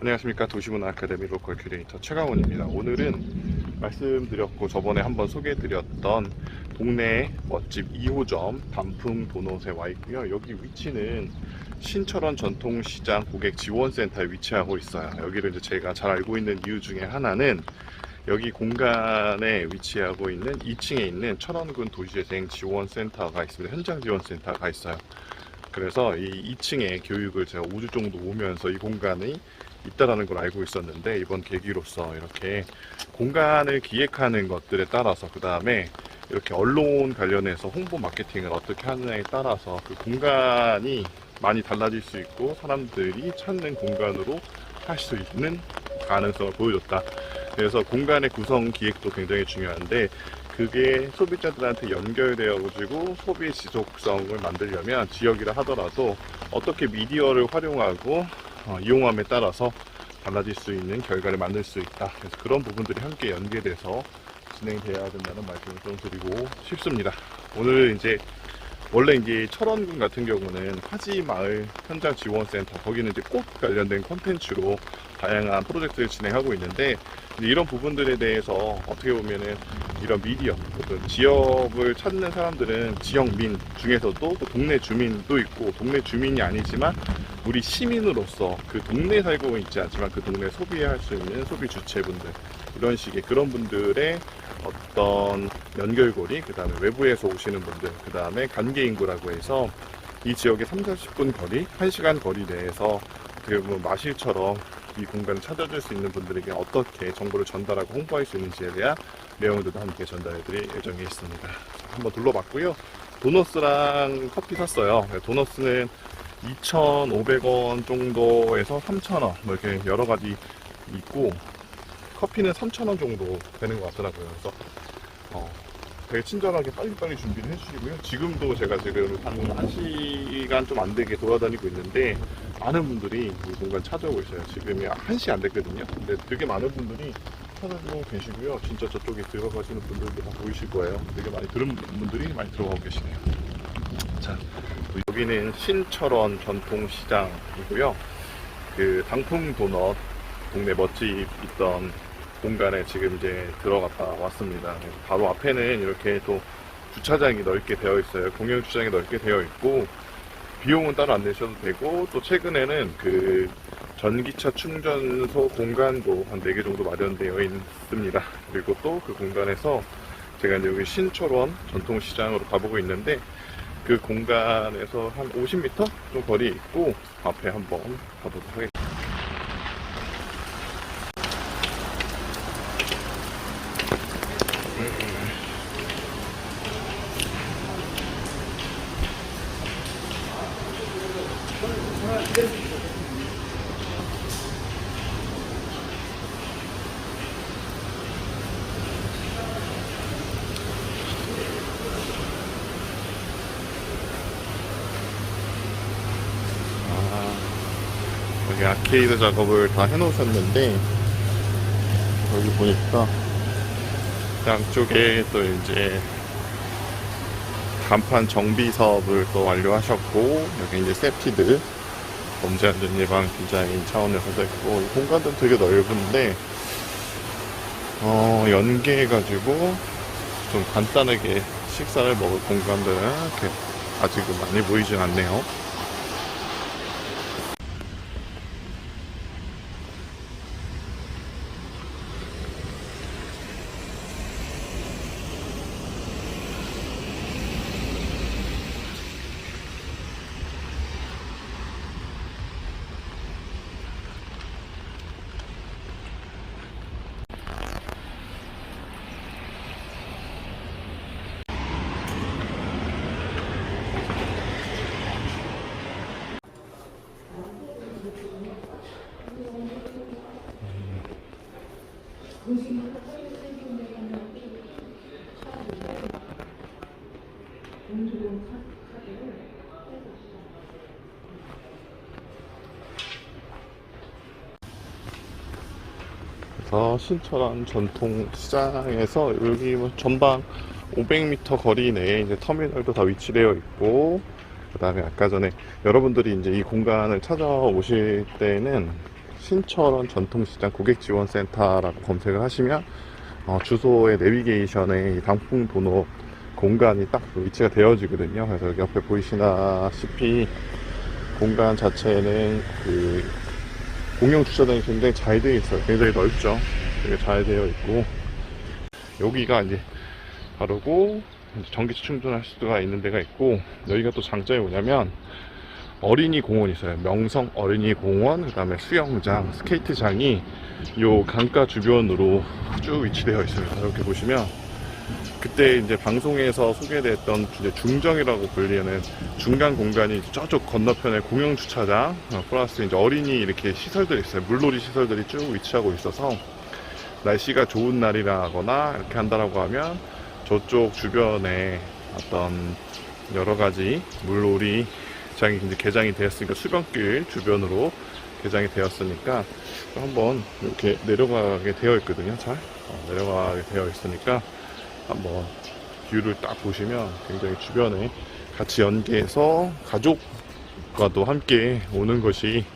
안녕하십니까 도시문화 아카데미 로컬 큐레이터 최강훈입니다. 오늘은 말씀드렸고 저번에 한번 소개해드렸던 동네 멋집 2호점 단풍 도넛에 와 있고요. 여기 위치는 신철원 전통시장 고객 지원센터에 위치하고 있어요. 여기를 이제 제가 잘 알고 있는 이유 중에 하나는 여기 공간에 위치하고 있는 2층에 있는 철원군 도시재생 지원센터가 있습니다. 현장 지원센터가 있어요. 그래서 이 2층에 교육을 제가 5주 정도 오면서 이 공간이 있다라는 걸 알고 있었는데 이번 계기로서 이렇게 공간을 기획하는 것들에 따라서 그 다음에 이렇게 언론 관련해서 홍보 마케팅을 어떻게 하느냐에 따라서 그 공간이 많이 달라질 수 있고 사람들이 찾는 공간으로 할 수 있는 가능성을 보여줬다. 그래서 공간의 구성 기획도 굉장히 중요한데 그게 소비자들한테 연결되어 가지고 소비 지속성을 만들려면 지역이라 하더라도 어떻게 미디어를 활용하고 어, 이용함에 따라서 달라질 수 있는 결과를 만들 수 있다. 그래서 그런 부분들이 함께 연계돼서 진행돼야 된다는 말씀을 좀 드리고 싶습니다. 오늘 이제 원래 이제 철원군 같은 경우는 화지마을 현장 지원센터 거기는 이제 꽃 관련된 콘텐츠로 다양한 프로젝트를 진행하고 있는데 이런 부분들에 대해서 어떻게 보면은 이런 미디어 어떤 지역을 찾는 사람들은 지역민 중에서도 또 동네 주민도 있고 동네 주민이 아니지만 우리 시민으로서 그 동네에 살고 있지 않지만 그 동네 소비할 수 있는 소비 주체분들 이런 식의 그런 분들의 어떤 연결고리 그 다음에 외부에서 오시는 분들 그 다음에 관계 인구라고 해서 이 지역의 3, 40분 거리 1시간 거리 내에서 어떻게 보면 마실처럼 이 공간을 찾아줄 수 있는 분들에게 어떻게 정보를 전달하고 홍보할 수 있는지에 대한 내용들도 함께 전달해드릴 예정에 있습니다. 한번 둘러봤고요. 도너스랑 커피 샀어요. 네, 도너스는 2,500원 정도에서 3,000원 뭐 이렇게 여러 가지 있고 커피는 3,000원 정도 되는 것 같더라고요. 그래서 어, 되게 친절하게 빨리빨리 준비를 해주시고요. 지금도 제가 지금 한 1시간 좀 안 되게 돌아다니고 있는데 많은 분들이 이 공간 찾아오고 있어요. 지금이 1시 안 됐거든요. 근데 되게 많은 분들이 찾아주고 계시고요. 진짜 저쪽에 들어가시는 분들도 다 보이실 거예요. 되게 많이 들은 분들이 많이 들어가고 계시네요. 자, 여기는 신철원 전통시장이고요. 그 당풍 도넛 동네 멋집 있던 공간에 지금 이제 들어갔다 왔습니다. 바로 앞에는 이렇게 또 주차장이 넓게 되어 있어요. 공영 주차장이 넓게 되어 있고 비용은 따로 안 내셔도 되고 또 최근에는 그 전기차 충전소 공간도 한 4개 정도 마련되어 있습니다. 그리고 또 그 공간에서 제가 이제 여기 신철원 전통시장으로 가보고 있는데 그 공간에서 한 50m 좀 거리 있고 앞에 한번 가보도록 하겠습니다. 여기 아케이드 작업을 다 해놓으셨는데 여기 보니까 양쪽에 또 이제 간판 정비 사업을 또 완료하셨고 여기 이제 세피드 범죄 안전 예방 디자인 차원에서 됐고 이 공간도 되게 넓은데 어 연계해가지고 좀 간단하게 식사를 먹을 공간들은 이렇게 아직은 많이 보이진 않네요. 그래서 신철원 전통시장에서 여기 뭐 전방 500m 거리 내에 이제 터미널도 다 위치되어 있고 그 다음에 아까 전에 여러분들이 이제 이 공간을 찾아오실 때는 신철원 전통시장 고객지원센터라고 검색을 하시면 어, 주소의 내비게이션에 이 단풍 도로 공간이 딱 위치가 되어지거든요. 그래서 여기 옆에 보이시다시피 공간 자체는 그 공용 주차장이 굉장히 잘 되어 있어요. 굉장히 넓죠. 되게 잘 되어 있고 여기가 이제 이제 전기차 충전할 수가 있는 데가 있고 여기가 또 장점이 뭐냐면 어린이 공원이 있어요. 명성 어린이 공원, 그 다음에 수영장, 스케이트장이 요 강가 주변으로 쭉 위치되어 있습니다. 이렇게 보시면 그때 이제 방송에서 소개됐던 이제 중정이라고 불리는 중간 공간이 저쪽 건너편에 공영 주차장 어, 플러스 이제 어린이 이렇게 시설들이 있어요. 물놀이 시설들이 쭉 위치하고 있어서 날씨가 좋은 날이라거나 이렇게 한다라고 하면 저쪽 주변에 어떤 여러 가지 물놀이 장이 이제 개장이 되었으니까 수변길 주변으로 개장이 되었으니까 한번 이렇게 내려가게 되어 있거든요. 잘 어, 내려가게 되어 있으니까 한번 뷰를 딱 보시면 굉장히 주변에 같이 연계해서 가족과도 함께 오는 것이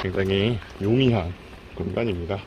굉장히 용이한 공간입니다.